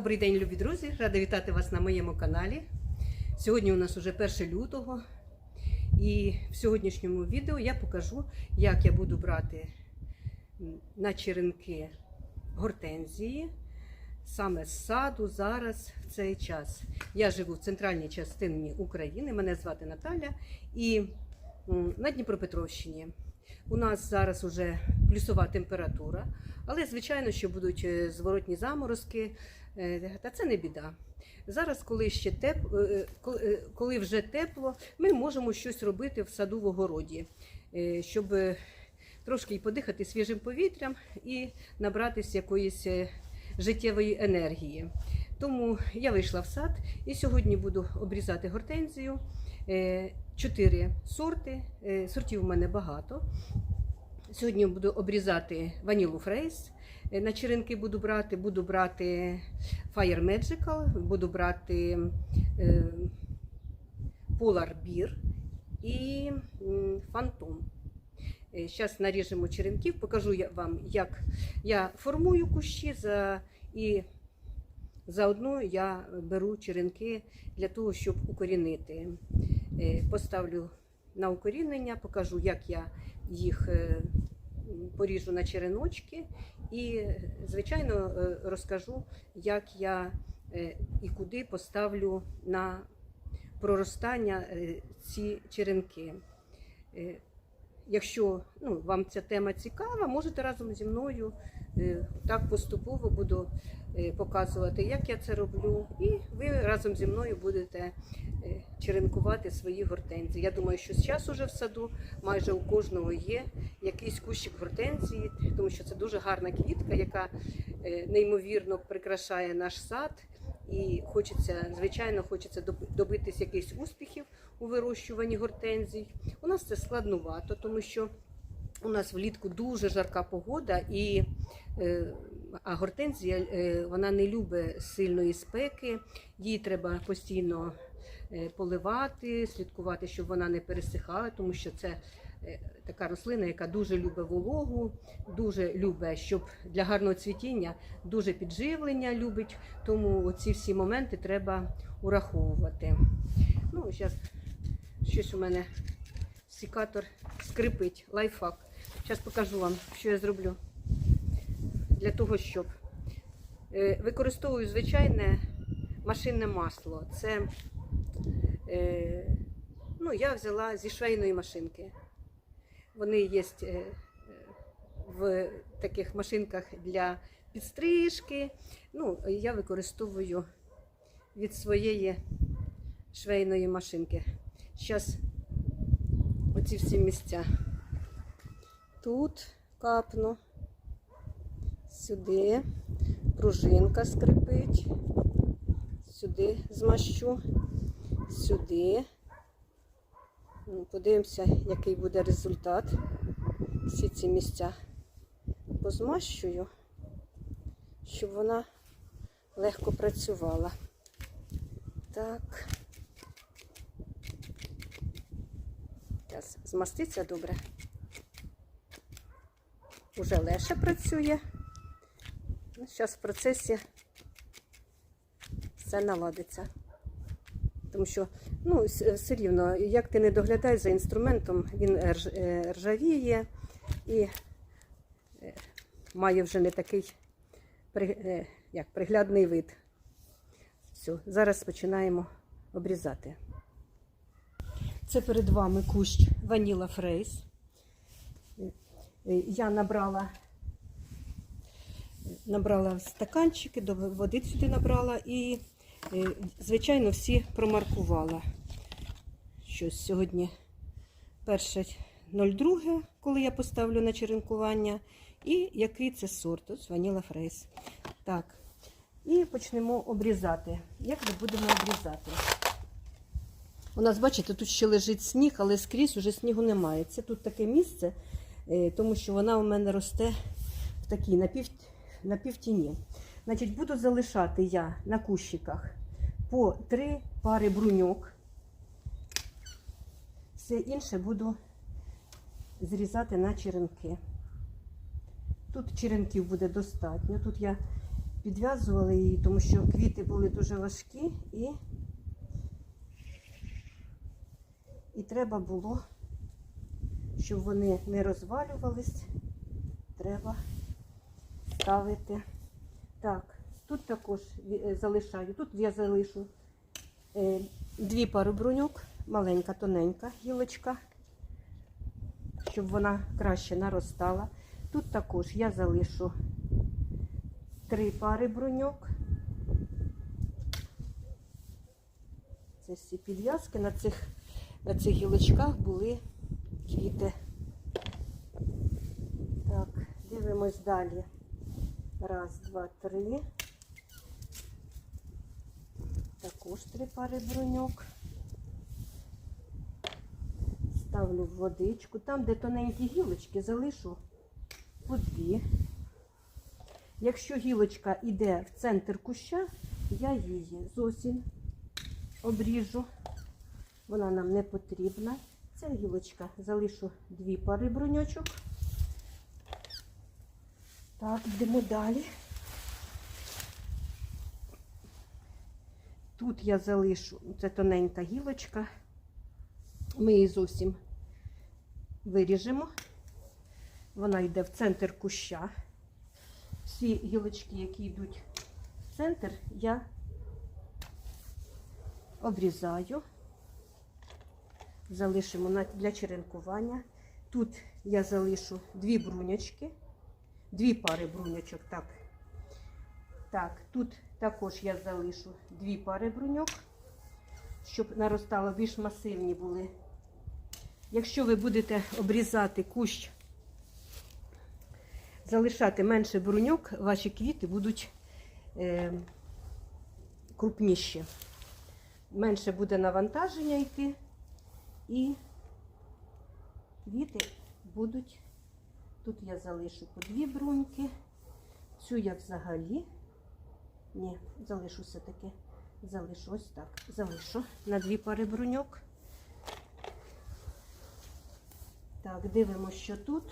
Добрий день, любі друзі! Рада вітати вас на моєму каналі. Сьогодні у нас уже 1 лютого, і в сьогоднішньому відео я покажу, як я буду брати на черенки гортензії саме з саду зараз в цей час. Я живу в центральній частині України. Мене звати Наталя і на Дніпропетровщині. У нас зараз уже плюсова температура, але звичайно, що будуть е, зворотні заморозки, та це не біда. Зараз, коли ще теп... е, коли- е, вже тепло, ми можемо щось робити в саду в огороді, е, щоб е, трошки подихати свіжим повітрям і набратися якоїсь е, життєвої енергії. Тому я вийшла в сад і сьогодні буду обрізати гортензію. Е, Чотири сорти. Е, Сортів у мене багато. Сьогодні буду обрізати ванілу фрейс. Е, На черенки буду брати, буду брати Fire Magical, буду брати е, Polar Beer і Phantom. Зараз наріжемо черенків, покажу вам, як я формую кущі за, і заодно я беру черенки для того, щоб укорінити. Е, Поставлю на укорінення, покажу, як я їх е, поріжу на череночки, і, звичайно, е, розкажу, як я е, і куди поставлю на проростання е, ці черенки. Якщо ну, вам ця тема цікава, можете разом зі мною е, так поступово буду е, показувати, як я це роблю, і ви разом зі мною будете е, черенкувати свої гортензії. Я думаю, що зараз уже в саду майже у кожного є якийсь кущик гортензії, тому що це дуже гарна квітка, яка неймовірно прикрашає наш сад. І хочеться, звичайно, хочеться доб- добитись якихось успіхів у вирощуванні гортензій. У нас це складнувато, тому що у нас влітку дуже жарка погода, і, е, а гортензія е, вона не любить сильної спеки, їй треба постійно поливати, слідкувати, щоб вона не пересихала, тому що це е, така рослина, яка дуже любить вологу, дуже любить, щоб для гарного цвітіння, дуже підживлення любить, тому ці всі моменти треба ураховувати. Ну, зараз щось у мене секатор скрипить, лайфхак. Зараз покажу вам, що я зроблю. Для того, щоб е, використовую звичайне машинне масло. Це е, ну, я взяла зі швейної машинки. Вони є е, в таких машинках для підстрижки. Ну, я використовую від своєї швейної машинки. Зараз оці всі місця. Тут капну, сюди пружинка скрипить, сюди змащу, сюди. Ну, Подивимося, який буде результат. Всі ці місця позмащую, щоб вона легко працювала. Так. Зараз змаститься добре. Уже легше працює. Зараз в процесі все наладиться. Тому що ну, все рівно, як ти не доглядаєш за інструментом, він е, ржавіє і е, має вже не такий е, як, приглядний вид. Все, зараз починаємо обрізати. Це перед вами кущ Ваніла Фрейс. Я набрала, набрала стаканчики, води сюди набрала і, звичайно, всі промаркувала. Щось сьогодні перше 02, коли я поставлю на черенкування, і який це сорт. Ось Ваніла Фрейс. Так. І почнемо обрізати. Як ми будемо обрізати? У нас, бачите, тут ще лежить сніг, але скрізь уже снігу немає. Це тут таке місце, е, тому що вона у мене росте в такій напів, напівтіні. Значить, буду залишати я на кущиках по три пари бруньок. Все інше буду зрізати на черенки. Тут черенків буде достатньо. Тут я підв'язували її, тому що квіти були дуже важкі і, і треба було, щоб вони не розвалювались, треба ставити. Так, тут також е, залишаю. Тут я залишу е, дві пари бруньок, маленька, тоненька гілочка, щоб вона краще наростала. Тут також я залишу три пари бруньок. Це всі підв'язки. На цих, на цих гілочках були квіти. Так, дивимось далі. Раз, два, три. Також три пари бруньок. Ставлю в водичку. Там, де тоненькі гілочки, залишу по дві. Якщо гілочка йде в центр куща, я її зовсім обріжу. Вона нам не потрібна. Ця гілочка залишу дві пари бруньочок. Так, йдемо далі. Тут я залишу, це тоненька гілочка. Ми її зовсім виріжемо. Вона йде в центр куща. Всі гілочки, які йдуть в центр, я обрізаю. Залишимо для черенкування. Тут я залишу дві брунячки, дві пари брунячок. Так, так тут також я залишу дві пари бруньок, щоб наростало більш масивні були. Якщо ви будете обрізати кущ залишати менше бруньок, ваші квіти будуть е, крупніші. Менше буде навантаження йти, і квіти будуть. Тут я залишу по дві бруньки. Цю я взагалі. Ні, залишу все-таки. Залишу ось так. Залишу на дві пари бруньок. Так, дивимося, що тут.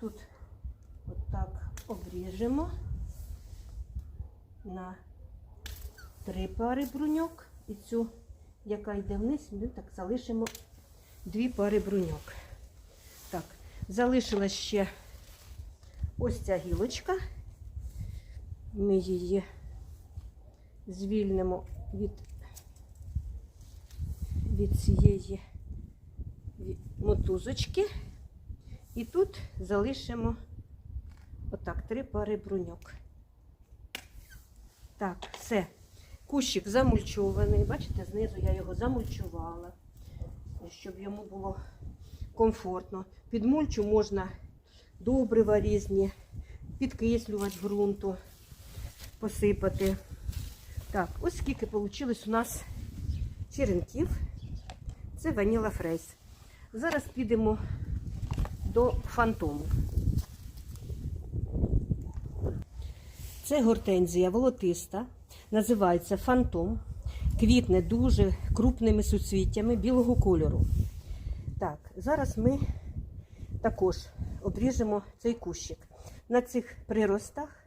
Тут Отак обріжемо на три пари бруньок. І цю, яка йде вниз, ми так залишимо дві пари бруньок. Так, залишилась ще ось ця гілочка. Ми її звільнимо від, від цієї мотузочки. І тут залишимо Отак, три пари бруньок. Так, все. Кущик замульчований. Бачите, знизу я його замульчувала, щоб йому було комфортно. Під мульчу можна добрива різні, підкислювати ґрунту, посипати. Так, ось скільки вийшло у нас черенків. Це ваніла фрейс. Зараз підемо до фантому. Це гортензія волотиста, називається фантом. Квітне дуже крупними суцвіттями білого кольору. Так, зараз ми також обріжемо цей кущик. На цих приростах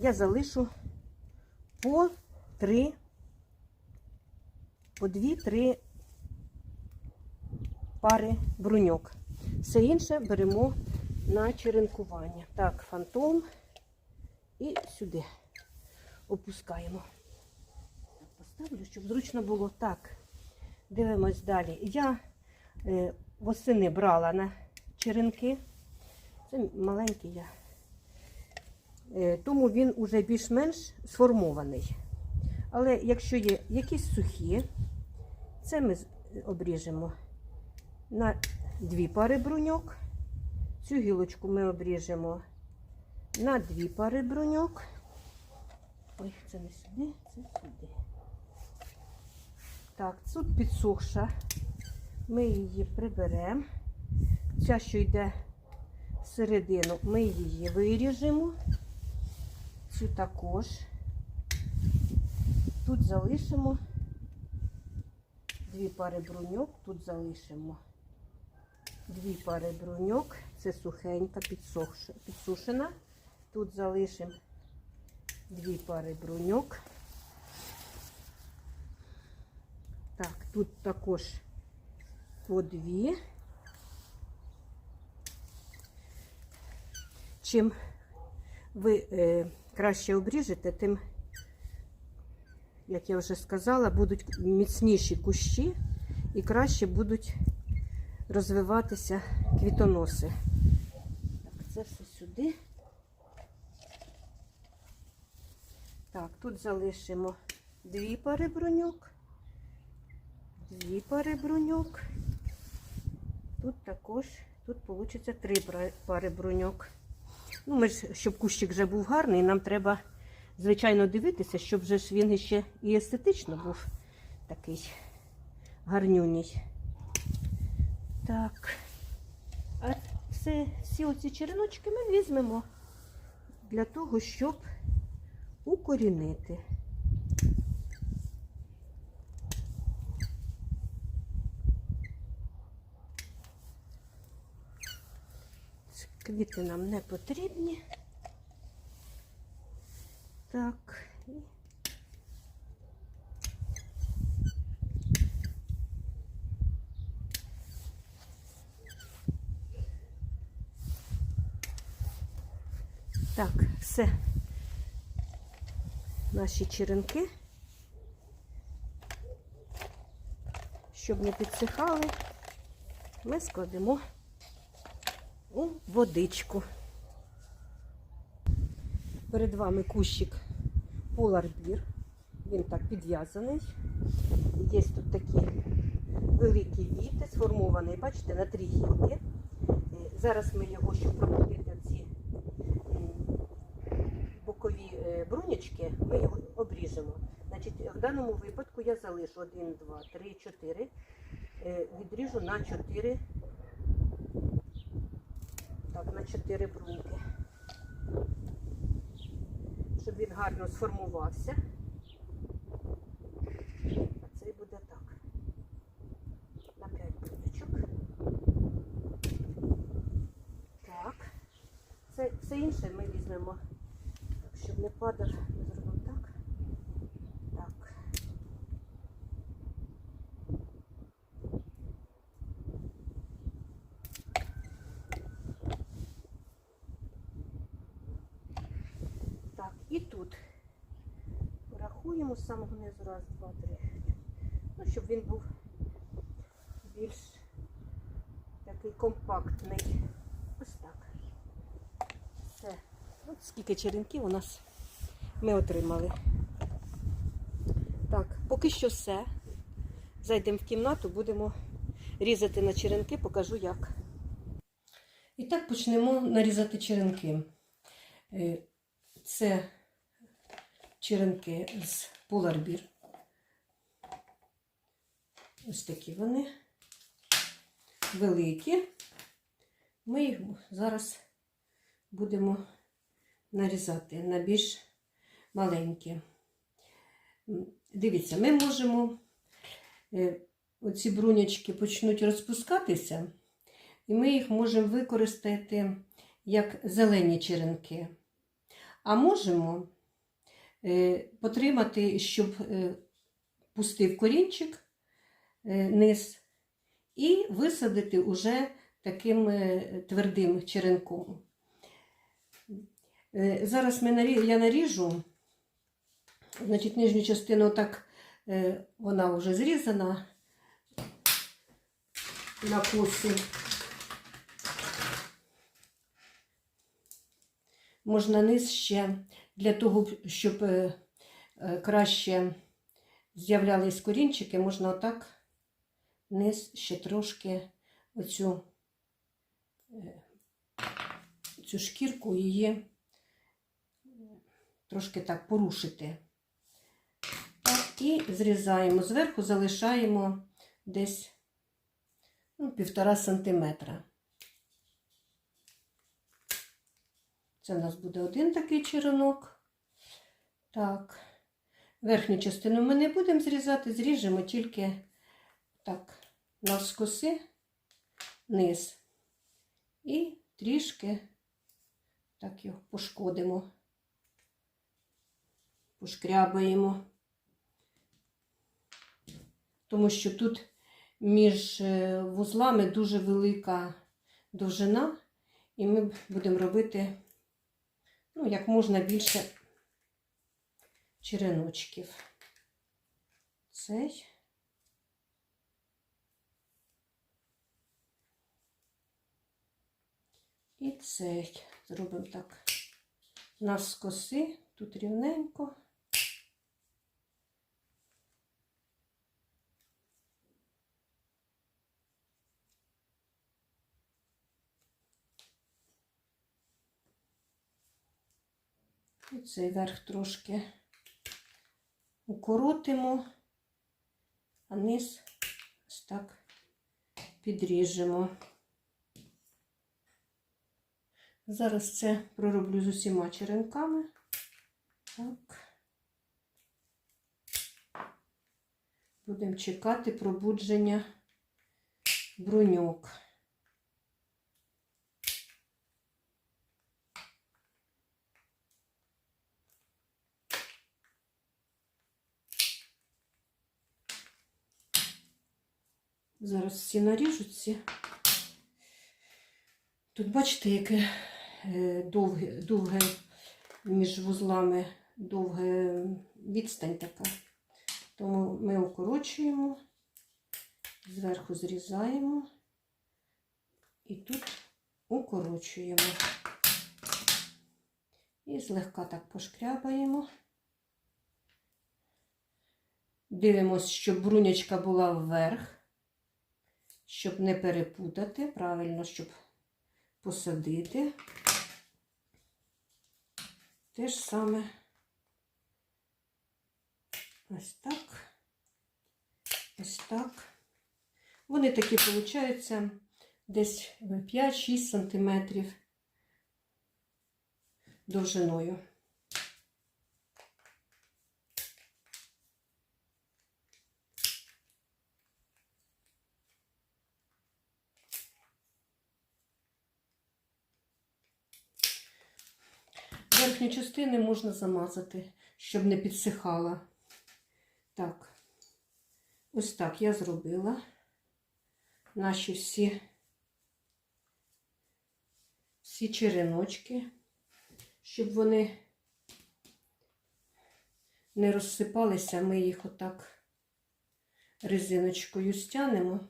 я залишу по три, по дві-три пари бруньок. Все інше беремо на черенкування. Так, фантом. І сюди опускаємо. Поставлю, щоб зручно було так. Дивимось далі. Я е, восени брала на черенки. Це маленький я. Е, тому він уже більш-менш сформований. Але якщо є якісь сухі, це ми обріжемо на дві пари бруньок. Цю гілочку ми обріжемо на дві пари бруньок. Ой, це не сюди, це сюди. Так, тут підсохша. Ми її приберемо. Ця, що йде всередину, ми її виріжемо. Цю також. Тут залишимо дві пари бруньок, тут залишимо дві пари бруньок. Це сухенька, підсушена. Тут залишимо дві пари бруньок. Так, тут також по дві. Чим ви е, краще обріжете, тим, як я вже сказала, будуть міцніші кущі і краще будуть розвиватися квітоноси. Так, це все сюди. Так, тут залишимо дві пари бруньок, дві пари бруньок. Тут також, тут вийде три пари бруньок. Ну, ми ж, щоб кущик вже був гарний, нам треба, звичайно, дивитися, щоб вже ж він ще і естетично був такий гарнюній. Так. А все, всі оці череночки ми візьмемо для того, щоб укорінити. Квіти нам не потрібні. Так. Так, все. Наші черенки, щоб не підсихали, ми складемо у водичку. Перед вами кущик поларбір. Він так підв'язаний. Є тут такі великі віти, сформовані, бачите, на три гілки. Е, Зараз ми його, щоб прокрутити ці бокові е, брунячки, ми його обріжемо. Значить, в даному випадку я залишу 1, 2, 3, 4. Е, Відріжу на 4. Так, на 4 бруньки. Щоб він гарно сформувався. А цей буде так. На 5 брунячок. Так. Це все інше ми візьмемо, так, щоб не падав, ми зробимо так. Так. Так, і тут порахуємо з самого низу. Раз, два, три. Ну, щоб він був більш такий компактний. Ось так. Все. От скільки черенків у нас ми отримали. Так, поки що все. Зайдемо в кімнату, будемо різати на черенки, покажу як. І так почнемо нарізати черенки. Е, Це черенки з поларбір. Ось такі вони великі. Ми їх зараз будемо нарізати на більш маленькі. Дивіться, ми можемо, е, оці брунячки почнуть розпускатися, і ми їх можемо використати як зелені черенки. А можемо е, потримати, щоб е, пустив корінчик низ, і висадити уже таким е, твердим черенком. Е, Зараз я наріжу, значить, нижню частину так е, вона вже зрізана на коси. Можна низ ще для того, щоб е, е, краще з'являлись корінчики, можна отак низ ще трошки оцю е, цю шкірку її трошки так порушити. Так, і зрізаємо. Зверху залишаємо десь ну, півтора сантиметра. Це у нас буде один такий черенок. Так, верхню частину ми не будемо зрізати, зріжемо тільки так, навскоси низ. І трішки так його пошкодимо. пошкрябаємо, тому що тут між е, вузлами дуже велика довжина, і ми будемо робити ну, як можна більше череночків. Цей. І цей. Зробимо так. Навскоси, тут рівненько. І цей верх трошки укоротимо, а низ ось так підріжемо. Зараз це пророблю з усіма черенками. Так. Будемо чекати пробудження бруньок. Зараз всі наріжуться. Тут бачите, яке довге, довге між вузлами довга відстань така. Тому ми укорочуємо, зверху зрізаємо і тут укорочуємо. І злегка так пошкрябаємо. Дивимось, щоб брунячка була вверх, щоб не перепутати, правильно, щоб посадити. Те ж саме ось так, ось так. Вони такі виходять, десь 5-6 см довжиною. Верхню частину можна замазати, щоб не підсихала. Так, ось так я зробила наші всі, всі череночки, щоб вони не розсипалися, ми їх отак резиночкою стянемо.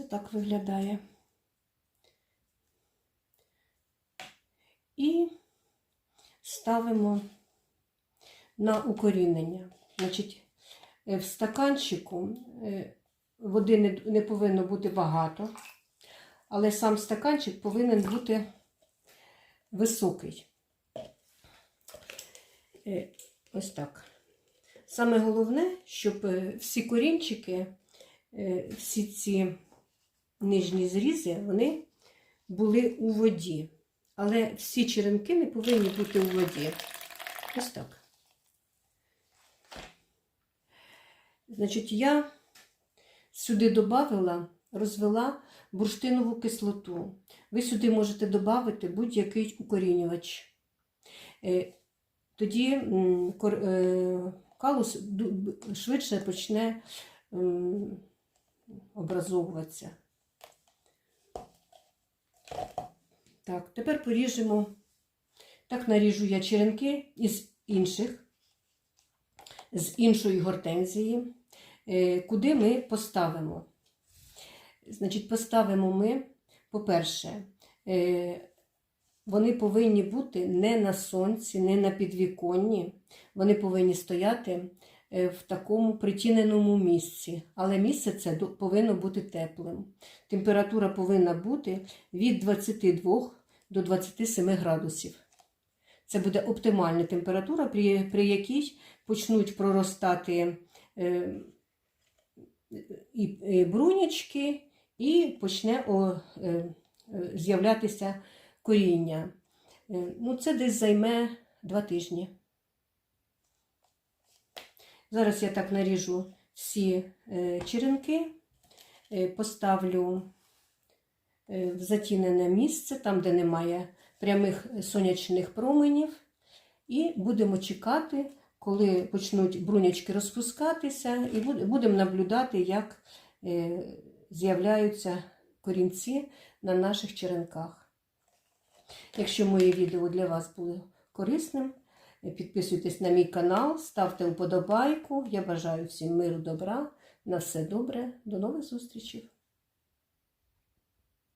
Це так виглядає. І ставимо на укорінення. Значить, е, в стаканчику е, води не, повинно бути багато, але сам стаканчик повинен бути високий. Е, Ось так. Саме головне, щоб всі корінчики, всі ці нижні зрізи, вони були у воді. Але всі черенки не повинні бути у воді. Ось так. Значить, я сюди додала, розвела бурштинову кислоту. Ви сюди можете додати будь-який укорінювач. Е, Тоді е, калус швидше почне образовуватися. Так, тепер поріжемо. Так наріжу я черенки із інших, з іншої гортензії, е, куди ми поставимо. Значить, поставимо ми, по-перше, е, вони повинні бути не на сонці, не на підвіконні. Вони повинні стояти е, в такому притіненому місці. Але місце це повинно бути теплим. Температура повинна бути від 22 до 27 градусів. Це буде оптимальна температура, при, при якій почнуть проростати е, і, брунячки, і почне е, з'являтися коріння. Е, ну, це десь займе два тижні. Зараз я так наріжу всі е, черенки, е, поставлю в затінене місце, там, де немає прямих сонячних променів, і будемо чекати, коли почнуть брунячки розпускатися, і будемо наблюдати, як е, з'являються корінці на наших черенках. Якщо моє відео для вас було корисним, підписуйтесь на мій канал, ставте вподобайку. Я бажаю всім миру, добра. На все добре. До нових зустрічей!